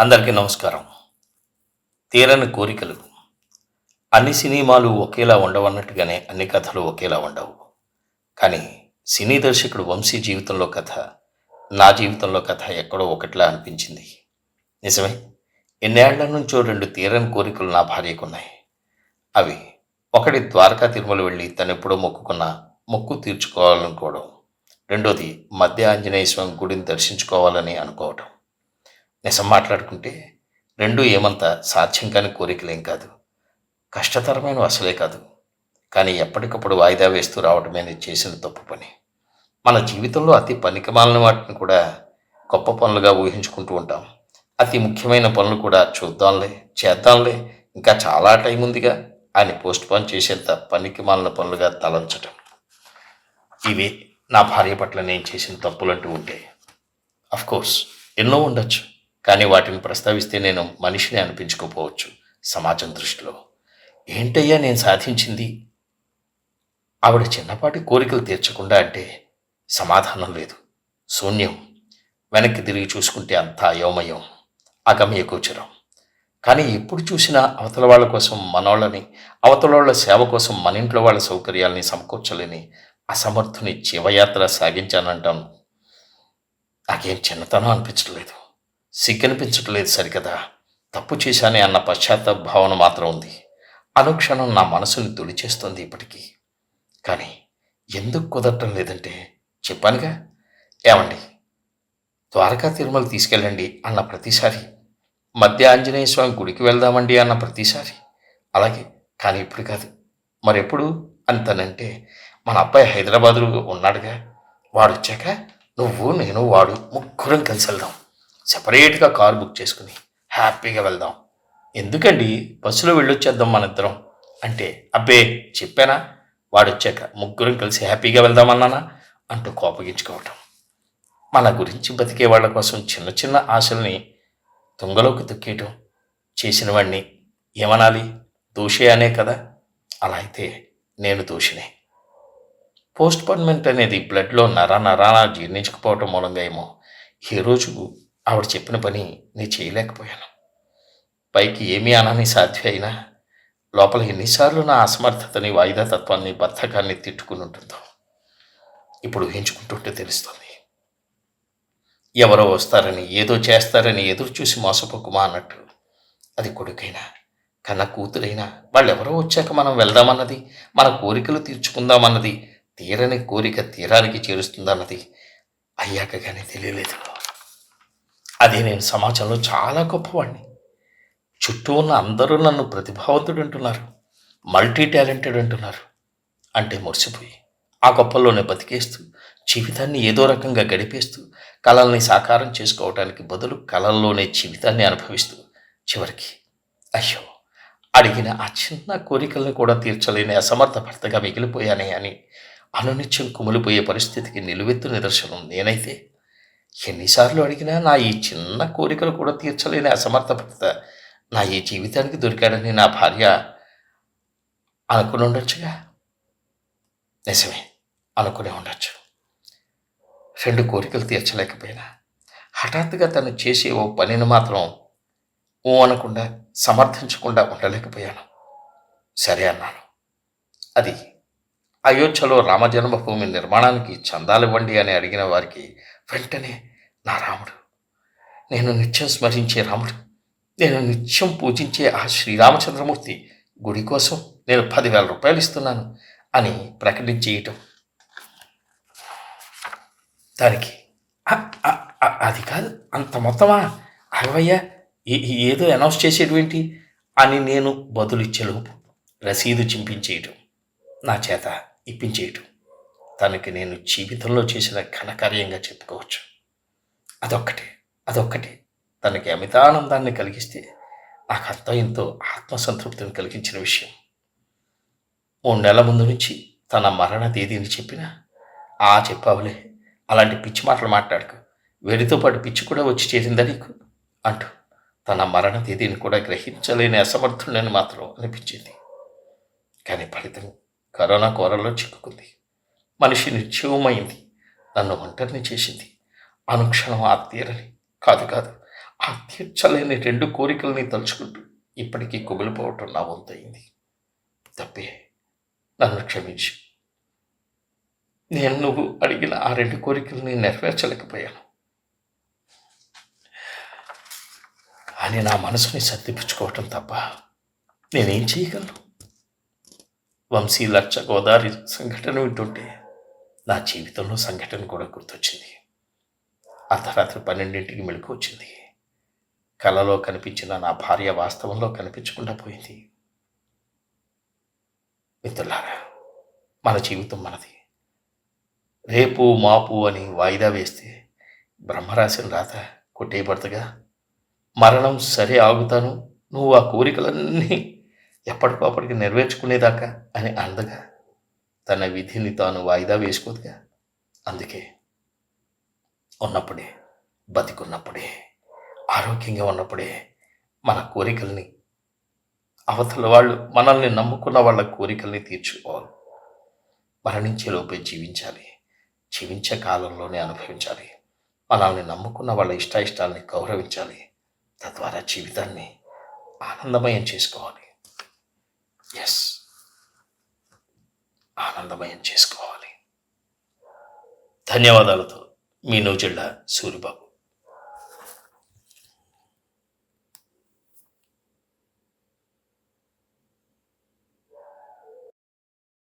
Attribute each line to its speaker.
Speaker 1: అందరికీ నమస్కారం. తీరని కోరికలు. అన్ని సినిమాలు ఒకేలా ఉండవన్నట్టుగానే అన్ని కథలు ఒకేలా ఉండవు. కానీ సినీ దర్శకుడు వంశీ జీవితంలో కథ నా జీవితంలో కథ ఎక్కడో ఒకటిలా అనిపించింది. నిజమే ఎన్నేళ్ళ నుంచో రెండు తీరని కోరికలు నా భార్యకున్నాయి. అవి ఒకటి ద్వారకా తిరుమల వెళ్ళి తను ఎప్పుడో మొక్కుకున్న మొక్కు తీర్చుకోవాలనుకోవడం రెండోది మధ్య ఆంజనేయ స్వామి గుడిని దర్శించుకోవాలని అనుకోవటం. నిజం మాట్లాడుకుంటే రెండు ఏమంత సాధ్యం కాని కోరికలేం కాదు. కష్టతరమైన అసలే కాదు. కానీ ఎప్పటికప్పుడు వాయిదా వేస్తూ రావడమే చేసిన తప్పు పని. మన జీవితంలో అతి పనికిమాలిన వాటిని కూడా గొప్ప పనులుగా ఊహించుకుంటూ ఉంటాం. అతి ముఖ్యమైన పనులు కూడా చూద్దాంలే చేద్దాంలే ఇంకా చాలా టైం ఉందిగా అని పోస్ట్ పోన్ చేసేంత పనికిమాలిన పనులుగా తలంచటం. ఇవి నా భార్య పట్ల నేను చేసిన తప్పులంటూ ఉంటే. కోర్స్ ఎన్నో ఉండొచ్చు. కానీ వాటిని ప్రస్తావిస్తే నేను మనిషిని అనిపించుకోపోవచ్చు సమాజం దృష్టిలో. ఏంటయ్యా నేను సాధించింది? ఆవిడ చిన్నపాటి కోరికలు తీర్చకుండా అంటే సమాధానం లేదు. శూన్యం. వెనక్కి తిరిగి చూసుకుంటే అంతా అయోమయం అగమ్య గోచరం. కానీ ఎప్పుడు చూసినా అవతల వాళ్ళ కోసం మనోళ్ళని అవతల వాళ్ళ సేవ కోసం మన ఇంట్లో వాళ్ళ సౌకర్యాలని సమకూర్చలేని అసమర్థుని జీవయాత్ర సాగించానంటాను. నాకేం చిన్నతనం అనిపించట్లేదు. సిగ్గనిపించట్లేదు సరికదా. తప్పు చేశానే అన్న పశ్చాత్తాప భావన మాత్రం ఉంది. అనుక్షణం నా మనసుని తొలిచేస్తుంది ఇప్పటికీ. కానీ ఎందుకు కుదరటం లేదంటే చెప్పానుగా? ఏమండి? ద్వారకా తిరుమల తీసుకెళ్ళండి అన్న ప్రతిసారి. మధ్య ఆంజనేయ స్వామి గుడికి వెళ్దామండి అన్న ప్రతిసారి. అలాగే కానీ ఇప్పుడు కాదు. మరెప్పుడు? అంతనంటే మన అబ్బాయి హైదరాబాదులో ఉన్నాడుగా. వాడు వచ్చాక నువ్వు నేను వాడు ముగ్గురం కలిసి వెళ్దాం. సెపరేట్గా కారు బుక్ చేసుకుని హ్యాపీగా వెళ్దాం. ఎందుకండి? బస్సులో వెళ్ళొచ్చేద్దాం మన ఇద్దరం అంటే అబ్బే చెప్పానా? వాడు వచ్చాక ముగ్గురం కలిసి హ్యాపీగా వెళ్దామన్నానా? అంటూ కోపగించుకోవటం. మన గురించి బతికే వాళ్ళ కోసం చిన్న చిన్న ఆశల్ని తుంగలోకి తొక్కేయటం. చేసిన వాడిని ఏమనాలి? దోషే అనే కదా? అలా అయితే నేను దోషినే. పోస్ట్ పోన్మెంట్ అనేది బ్లడ్లో నర నరాన జీర్ణించకపోవటం మూలంగా ఏమో. ఈ రోజు ఆవిడ చెప్పిన పని నేను చేయలేకపోయాను. పైకి ఏమీ అనని సాధ్య అయినా లోపల ఎన్నిసార్లు నా అసమర్థతని వాయిదా తత్వాన్ని బద్ధకాన్ని తిట్టుకుని ఉంటుందో ఇప్పుడు ఊహించుకుంటుంటే తెలుస్తుంది. ఎవరో వస్తారని ఏదో చేస్తారని ఎదురు చూసి మోసపోకుమా అన్నట్టు. అది కొడుకైనా కన్న కూతురైనా వాళ్ళెవరో వచ్చాక మనం వెళ్దామన్నది మన కోరికలు తీర్చుకుందామన్నది తీరని కోరిక తీరానికి చేరుస్తుందన్నది అయ్యాక కానీ తెలియలేదు. అదే నేను సమాజంలో చాలా గొప్పవాడిని చుట్టూ ఉన్న అందరూ నన్ను ప్రతిభావంతుడు అంటున్నారు. మల్టీ టాలెంటెడ్ అంటున్నారు. అంటే మురిసిపోయి ఆ గొప్పల్లోనే బతికేస్తూ జీవితాన్ని ఏదో రకంగా గడిపేస్తూ కళల్ని సాకారం చేసుకోవడానికి బదులు కళల్లోనే జీవితాన్ని అనుభవిస్తూ చివరికి అయ్యో అడిగిన ఆ చిన్న కోరికల్ని కూడా తీర్చలేని అసమర్థ భర్తగా మిగిలిపోయానే అని అనునిత్యం కుమిలిపోయే పరిస్థితికి నిలువెత్తు నిదర్శనం నేనైతే ఎన్నిసార్లు అడిగినా నా ఈ చిన్న కోరికలు కూడా తీర్చలేని అసమర్థ నా ఈ జీవితానికి దొరికాడని నా భార్య అనుకుని ఉండొచ్చుగా? నిజమే అనుకునే ఉండొచ్చు. రెండు కోరికలు తీర్చలేకపోయినా హఠాత్తుగా తను చేసే ఓ పనిని మాత్రం ఓ అనకుండా సమర్థించకుండా ఉండలేకపోయాను. సరే అన్నాను. అది అయోధ్యలో రామజన్మభూమి నిర్మాణానికి చందాలివ్వండి అని అడిగిన వారికి వెంటనే నా రాముడు. నేను నిత్యం స్మరించే రాముడు. నేను నిత్యం పూజించే ఆ శ్రీరామచంద్రమూర్తి గుడి కోసం నేను పదివేల రూపాయలు ఇస్తున్నాను అని ప్రకటించేయటం దానికి అది కాదు అంత మొత్తమా? అరవయ్యా ఏదో అనౌన్స్ చేసేటువంటి అని నేను బదులిచ్చేలోపు రసీదు చింపించేయటం నా చేత ఇప్పించేయటం. తనకి నేను జీవితంలో చేసిన ఘనకార్యంగా చెప్పుకోవచ్చు. అదొక్కటే అదొక్కటే. తనకి అమితానందాన్ని కలిగిస్తే నాకు అంత ఎంతో ఆత్మసంతృప్తిని కలిగించిన విషయం. మూడు నెలల ముందు నుంచి తన మరణ తేదీని చెప్పినా ఆ చెప్పావులే అలాంటి పిచ్చి మాటలు మాట్లాడుకు. వీరితో పాటు పిచ్చి కూడా వచ్చి చేరిందా నీకు? అంటూ తన మరణ తేదీని కూడా గ్రహించలేని అసమర్థుడని మాత్రం అనిపించింది. కానీ ఫలితం కరోనా కోరల్లో చిక్కుకుంది. మనిషి నిర్జీవమైంది నన్ను ఒంటరిని చేసింది. అనుక్షణం ఆ తీరని కాదు కాదు ఆ తీర్చలేని రెండు కోరికల్ని తలుచుకుంటూ ఇప్పటికీ కుమిలిపోవటం నా వంతయింది తప్పే నన్ను క్షమించు. నేను నువ్వు అడిగిన ఆ రెండు కోరికల్ని నెరవేర్చలేకపోయాను. అని నా మనసుని సర్దిపుచ్చుకోవటం తప్ప నేనేం చేయగలను? వంశీ లక్ష గోదావరి సంఘటన వింటుంటే నా జీవితంలో సంఘటన కూడా గుర్తొచ్చింది. అర్ధరాత్రి పన్నెండింటికి మెళుకు వచ్చింది. కలలో కనిపించిన నా భార్య వాస్తవంలో కనిపించకుండా పోయింది. మిత్రులారా మన జీవితం మనది. రేపు మాపు అని వాయిదా వేస్తే బ్రహ్మరాశిని రాత కొట్టేయబడతగా మరణం సరే ఆగుతాను నువ్వు ఆ కోరికలన్నీ ఎప్పటికప్పటికి నెరవేర్చుకునేదాకా అని అందగా తన విధిని తాను వాయిదా వేసుకోదుగా? అందుకే ఉన్నప్పుడే బతికున్నప్పుడే ఆరోగ్యంగా ఉన్నప్పుడే మన కోరికల్ని అవతల వాళ్ళు మనల్ని నమ్ముకున్న వాళ్ళ కోరికల్ని తీర్చుకోవాలి. మరణించే లోపే జీవించాలి. జీవించే కాలంలోనే అనుభవించాలి. మనల్ని నమ్ముకున్న వాళ్ళ ఇష్టాయిష్టాలని గౌరవించాలి. తద్వారా జీవితాన్ని ఆనందమయం చేసుకోవాలి. ఎస్ ఆనందమయం చేసుకోవాలి. ధన్యవాదాలతో మీ నూజిళ్ళ సూరిబాబు.